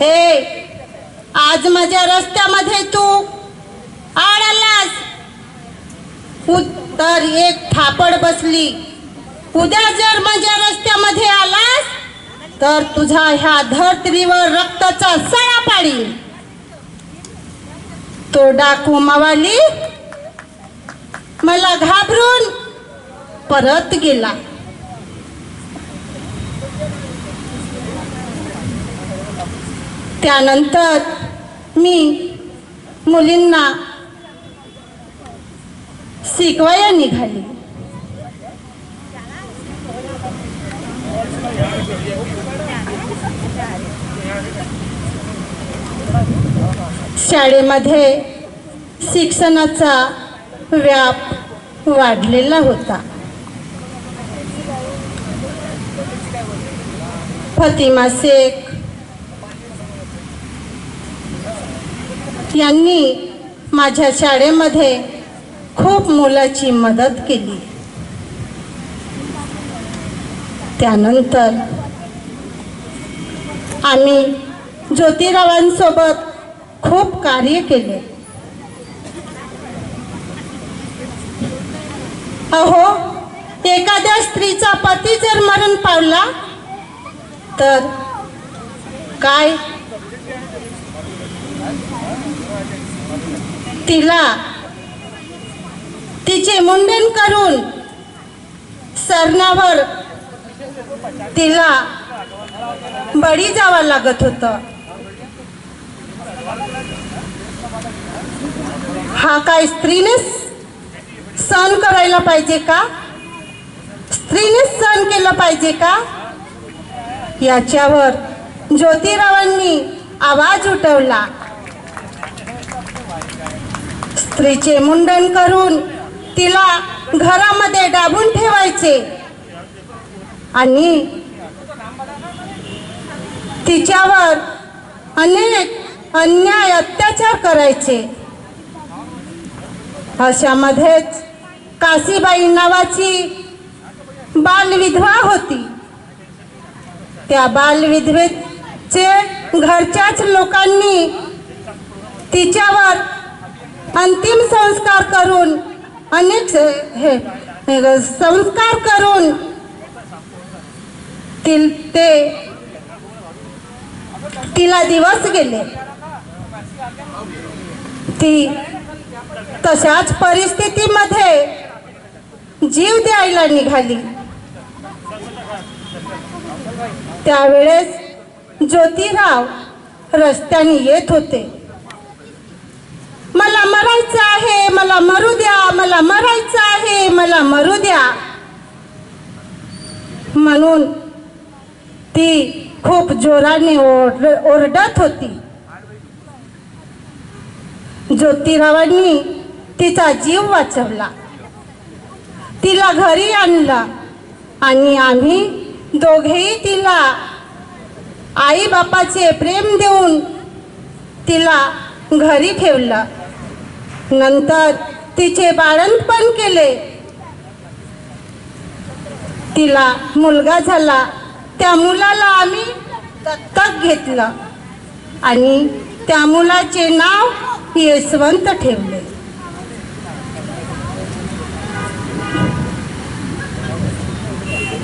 हे आज माझ्या रस्त्यामध्ये तू आड आलास तर एक थापड बसली. उद्या जर माझ्या रस्त्यामध्ये आलास तर तुझा ह्या धर्तरीवर रक्ताचा सळा पाडी तो डाकू मावाली मला घाबरून परत गेला. त्यानंतर मी मुलींना शिकवाया निघाली. शाळेमध्ये शिक्षणाचा व्याप वाढलेला होता. फतिमा शेख यांनी माझ्या शाळेमध्ये खूप मोलाची मदत केली. त्यानंतर आम्ही ज्योतिरावांसोबत खूप कार्य केले. अहो एखाद्या स्त्रीचा पती जर मरण पावला तर काय तिला तिचे मुंडन करून सरणावर तिला बळी जावं लागत होतं. हा काय स्त्रीने सहन करायला पाहिजे का? स्त्रीने सहन केलं पाहिजे का? याच्यावर ज्योतिरावांनी आवाज उठवला. स्त्रीचे मुंडन करून तिला घरामध्ये डाबून ठेवायचे. आणि तिच्यावर अनेक अन्याय अत्याचार करायचे. अशामध्येच काशीबाई नावाची बालविधवा होती. त्या बालविधवेचे घरच्याच लोकांनी तिच्यावर अंतिम संस्कार करून अनेक हे संस्कार करून तील ते तिला दिवस गेले. ती तशाच परिस्थितीमध्ये जीव द्यायला निघाली. त्यावेळेस ज्योतिराव रस्त्याने येत होते. मला मरायचं आहे मला मरू द्या मला मरायचं आहे मला मरू द्या. म्हणून ती खूप जोराने ओरडत होती. ज्योतिरावांनी तिचा जीव वाचवला. तिला घरी आणलं आणि आम्ही दोघेही तिला आई बापाचे प्रेम देऊन तिला घरी ठेवलं. नंतर तिचे बाळणपण केले. तिला मुलगा झाला. त्या मुलाला आम्ही दत्तक घेतलं आणि त्या मुलाचे नाव यशवंत ठेवले.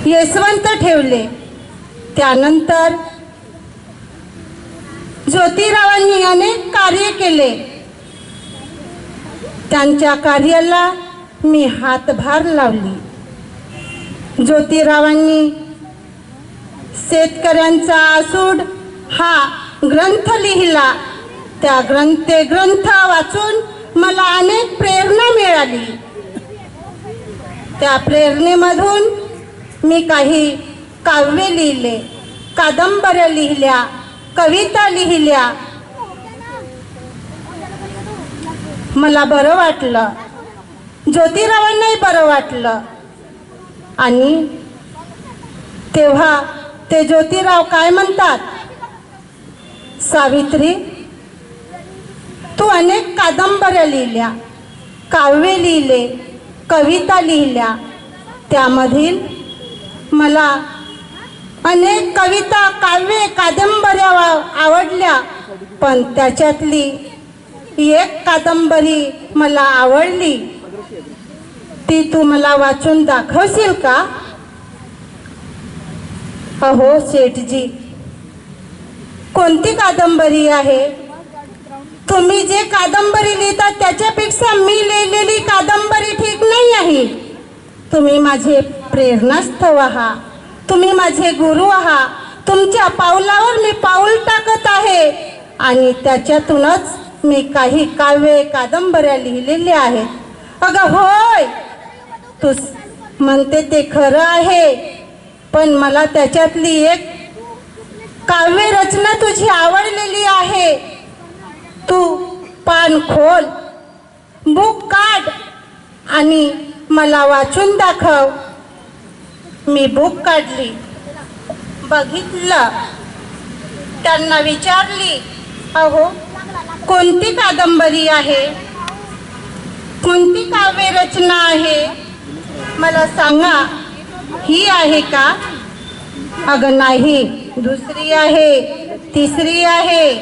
यशवंत ठेवले. त्यानंतर ज्योतिरावांनी अनेक कार्य केले. त्यांच्या कार्याला मी हातभार लावली. ज्योतिरावांनी शेतकऱ्यांचा आसूड हा ग्रंथ लिहिला. त्या ग्रंथ ते ग्रंथ वाचून मला अनेक प्रेरणा मिळाली. त्या प्रेरणेमधून मी काही काव्य लिहिले कादंबऱ्या लिहिल्या कविता लिहिल्या मला बरं वाटलं. ज्योतिरावांनाही बरं वाटलं. आणि तेव्हा ते ज्योतिराव काय म्हणतात? सावित्री तू अनेक कादंबऱ्या लिहिल्या काव्य लिहिले कविता लिहिल्या. त्यामधील मला अनेक कविता काव्ये कादंबऱ्या वा- आवडल्या. पण त्याच्यातली एक कादंबरी मला आवडली. ती तू मला वाचून दाखवशील का? अहो शेठजी कोणती कादंबरी आहे? तुम्ही जे कादंबरी लिहिता त्याच्यापेक्षा मी लिहिलेली कादंबरी ठीक नाही आहे. तुम्ही माझे प्रेरणास्थव आहात तुम्ही माझे गुरु आहात तुमच्या पावलावर मी पाऊल टाकत आहे आणि त्याच्यातूनच मी काही काव्ये कादंबऱ्या लिहिलेल्या आहेत. अगं होय तू म्हणते ते खरं आहे पण मला त्याच्यातली एक काव्य रचना तुझी आवडलेली आहे. तू पान खोल बुक काढ आणि मला वाचून दाखव. मी बुक काढली बघितलं त्यांना विचारली अहो कोणती कादंबरी आहे? कोणती काव्य रचना आहे? मला सांगा. ही आहे का? अगं नाही. दुसरी आहे. तिसरी आहे.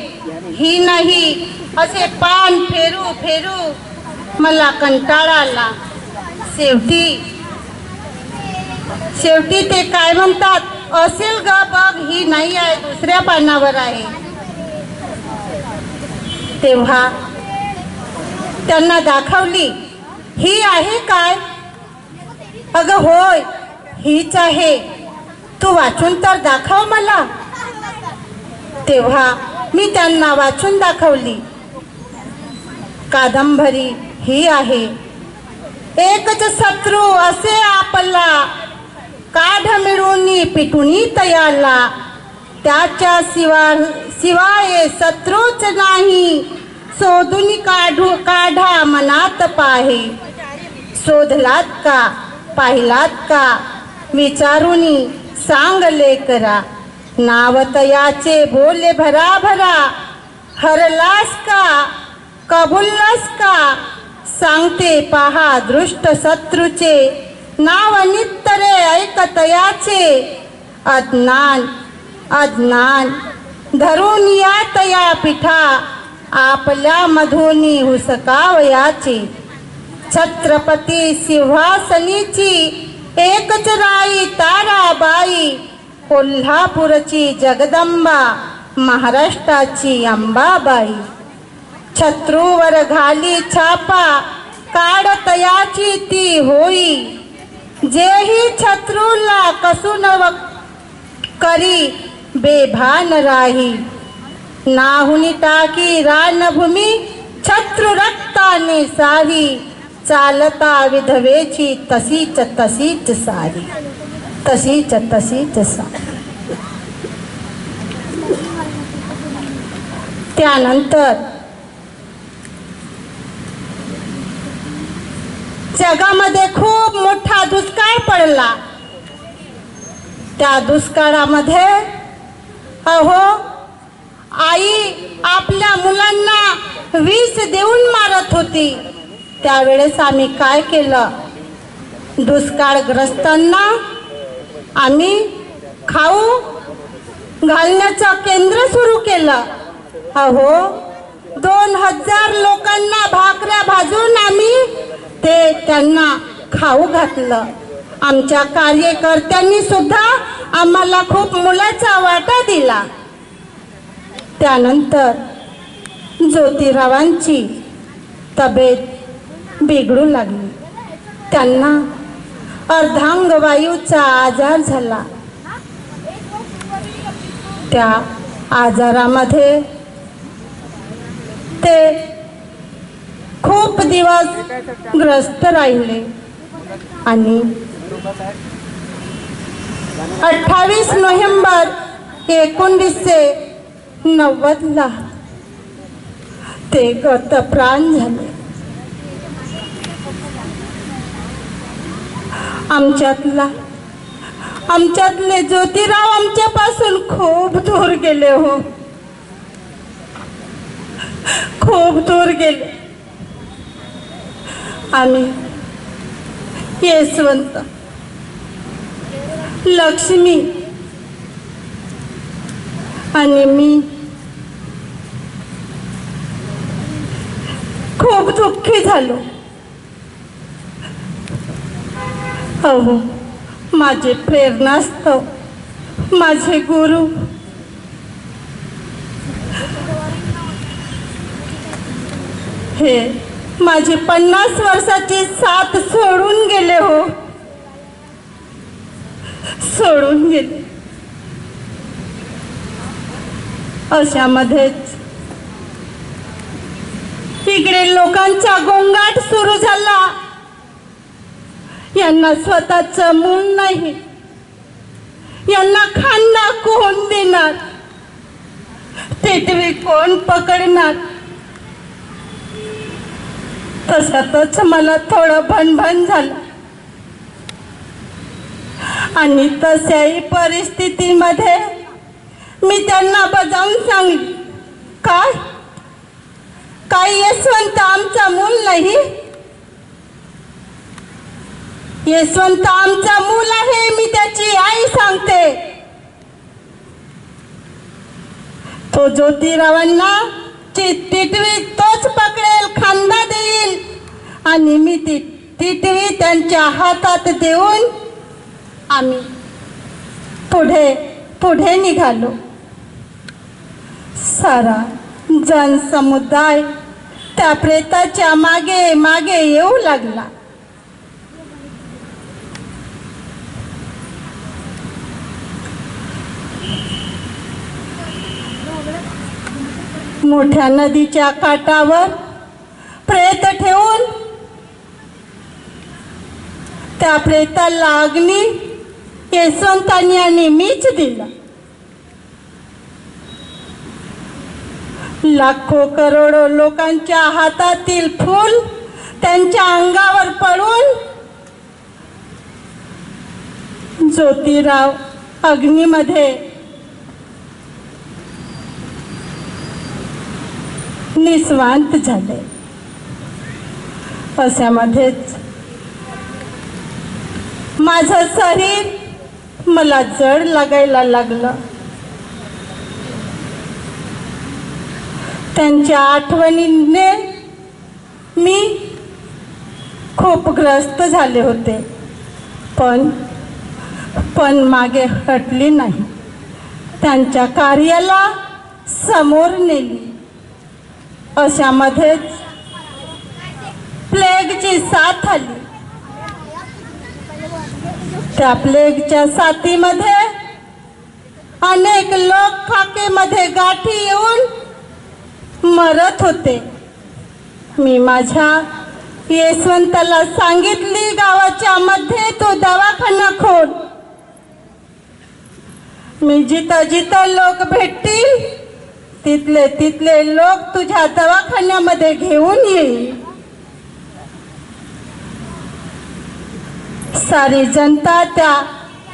ही नाही. असे पान फेरू फेरू. मला कंटाळा आला. शेवटी शेवटी ते काय म्हणतात? असेल ग, बघ, ही नाही आहे. दुसऱ्या पानावर आहे. तेव्हा त्यांना दाखवली ही आहे काय? अगं होय हीच आहे. तू वाचून तर दाखव मला. तेव्हा मी त्यांना वाचून दाखवली कादंबरी ही आहे. एकच शत्रू असे आपला. काढ मिळून पिटुनी तयाला. त्याच्या शिवाय शिवाय शत्रूच नाही. शोधून काढू काढा मनात पाहे. शोधलात का? पाहिलात का? विचारून सांगले करा नावत याचे बोले भरा भरा हरलास का? कबुललास का? सांगते पहा दृष्ट शत्रूचे. नाव नित्तरे ऐकतयाचे अज्ञान अज्ञान. धरून या तया पिठा आपल्या मधुनी हुसकावयाची. छत्रपती सिंहासनीची एकच राई ताराबाई. कोल्हापूरची जगदंबा महाराष्ट्राची अंबाबाई. शत्रूवर घाली छापा काढतयाची ती होई. जेही शत्रूला कसून व करी बेभान राही। नाहुनी टाकी रानभूमी शत्रू रक्ताने सारी। चालता विधवेची तशीच तशीच सारी। तशीच तशीच सारी। त्यानंतर जगामध्ये खूप मोठा दुष्काळ पडला. त्या दुष्काळामध्ये अहो आई आपल्या मुलांना वीज देऊन मारत होती. त्यावेळेस आम्ही काय केलं? दुष्काळग्रस्तांना आम्ही खाऊ घालण्याचं केंद्र सुरू केलं. अहो दोन हजार लोकांना भाकऱ्या भाजून आम्ही ते त्यांना खाऊ घातलं. आमच्या कार्यकर्त्यांनी सुद्धा आम्हाला खूप मुलाचा वाटा दिला. त्यानंतर ज्योतिरावांची तब्येत बिघडू लागली. त्यांना अर्धांगवायूचा आजार झाला. त्या आजारामध्ये ते खूप दिवस ग्रस्त राहिले आणि अठ्ठावीस नोव्हेंबर एकोणीसशे नव्वदला ते गतप्राण झाले. आमच्यातला आमच्यातले ज्योतिराव आमच्यापासून खूप दूर गेले हो. खूप दूर गेले. आम्ही यशवंत लक्ष्मी आणि मी खूप दुःखी झालो. अहो माझे प्रेरणास्तव माझे गुरु. हे माझी पन्नास वर्षाची साथ सोडून गेले हो. सोडून गेले. अशामध्येच इकडे लोकांचा गोंगाट सुरू झाला. यांना स्वतःच मूल नाही. यांना खांदा कोण देणार? टिटवी कोण पकडणार? तसातच मला थोडं भणभण झालं. आणि तशाही परिस्थितीमध्ये मी त्यांना बजावून सांग काय? काय यशवंत आमचा मूल नाही? यशवंत आमचा मूल आहे मी त्याची आई सांगते. तो ज्योतिरावांना ची टिटवी तोच पकडेल खांदा देईल. आणि मी ती टिटवी त्यांच्या हातात देऊन आम्ही पुढे पुढे निघालो. सारा जनसमुदाय त्या प्रेताच्या मागे मागे येऊ लागला. मोठ्या नदीच्या काठावर प्रेत ठेवून त्या प्रेताला अग्नी यशवंतांनी आणि मीच दिला लाखो करोडो लोकांच्या हातातील फूल त्यांच्या अंगावर पडून ज्योतिराव अग्नीमध्ये निस्वांत झाले अशामध्येच माझं शरीर मला जड लागायला लागलं. त्यांच्या आठवणीने मी खूप ग्रस्त झाले होते. पण पण मागे हटली नाही. त्यांच्या कार्याला समोर नेली. अशामध्येच प्लेगची साथ आली. त्या प्लेगच्या साथीमध्ये अनेक लोक खाकेमध्ये गाठी येऊन मरत होते. मी माझ्या येसवंताला सांगितली गावाच्या मध्ये तो दवाखाना खोल. मी जिथं जिथं लोक भेटतील तिथले तिथले लोक तुझ्या दवाखान्यामध्ये घेऊन येईल. सारी जनता त्या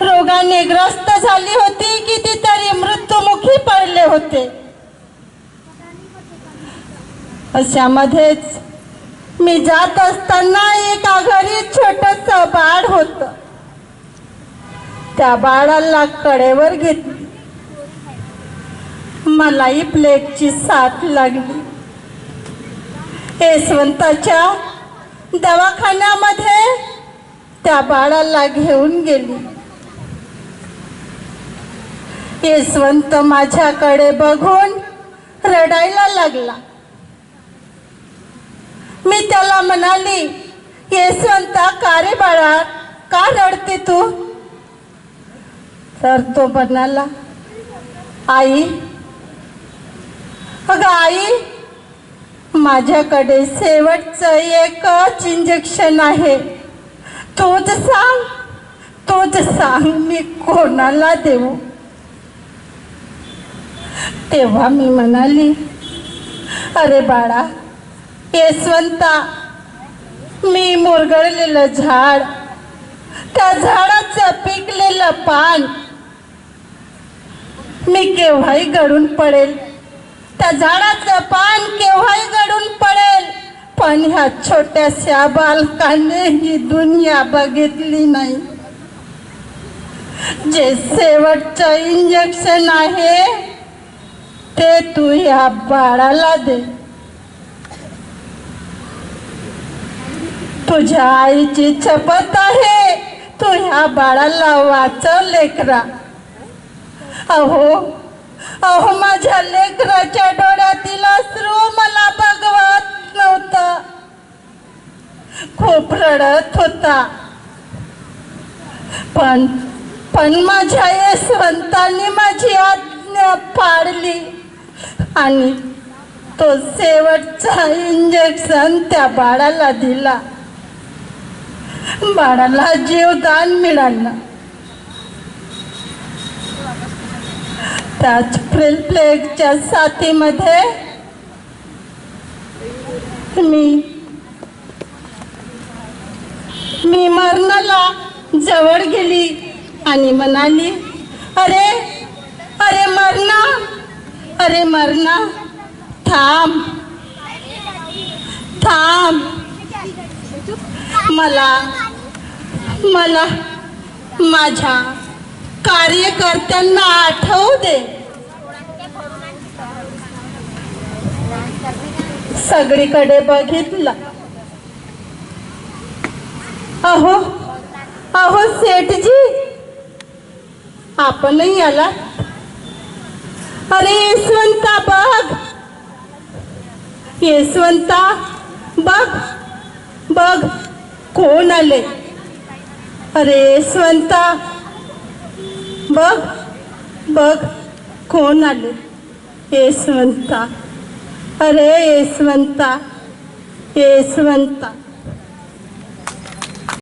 रोगाने ग्रस्त झाली होती कितीतरी मृत्युमुखी पडले होते. अशामध्येच मी जात असताना एका घरी छोटस बाळ होत. त्या बाळाला कडेवर घेतली. मलाही प्लेगची साथ लागली. यशवंताच्या दवाखान्यामध्ये त्या बाळाला घेऊन गेली. यशवंत माझ्याकडे बघून रडायला लागला. मी त्याला म्हणाली यशवंता का रे बाळा? का रडते तू? तर तो म्हणाला आई अगं आई माझ्याकडे शेवटचं एकच इंजेक्शन आहे. तोच सांग तोच सांग मी कोणाला देऊ तेव्हा मी म्हणाली अरे बाळा यशवंता मी मुरगळलेलं झाड त्या झाडाचं पिकलेलं पान मी केव्हाही गळून पडेल त्या झाडाचं पान केव्हाही गळून पडेल पण ह्या छोट्याशा बालकाने ही दुनिया बघितली नाही. जे शेवटचं इंजेक्शन आहे ते तू ह्या बाळाला दे. तुझ्या आईची चपत आहे तू ह्या बाळाला वाचव लेकरा. अहो अहो माझ्या लेकराच्या डोळ्यातील अश्रू मला रडत होता. पण पण माझ्या यशवंतांनी माझी आज्ञा पाडली. आणि तो शेवटचा इंजेक्शन त्या बाळाला दिला. बाळाला जीवदान मिळालं. त्याच प्लेगच्या साथीमध्ये मी मी मरणाला जवळ गेली आणि म्हणाली अरे अरे मरणा अरे मरणा थांब थांब. मला मला माझ्या कार्यकर्त्यांना आठवू दे. सगळीकडे बघितलं. अहो अहो सेठजी. आपणही आला अरे यशवंता बघ. यशवंता बघ. बघ कोण आले? अरे यशवंता. बघ बघ कोण आले? यशवंता. अरे यशवंता. यशवंता.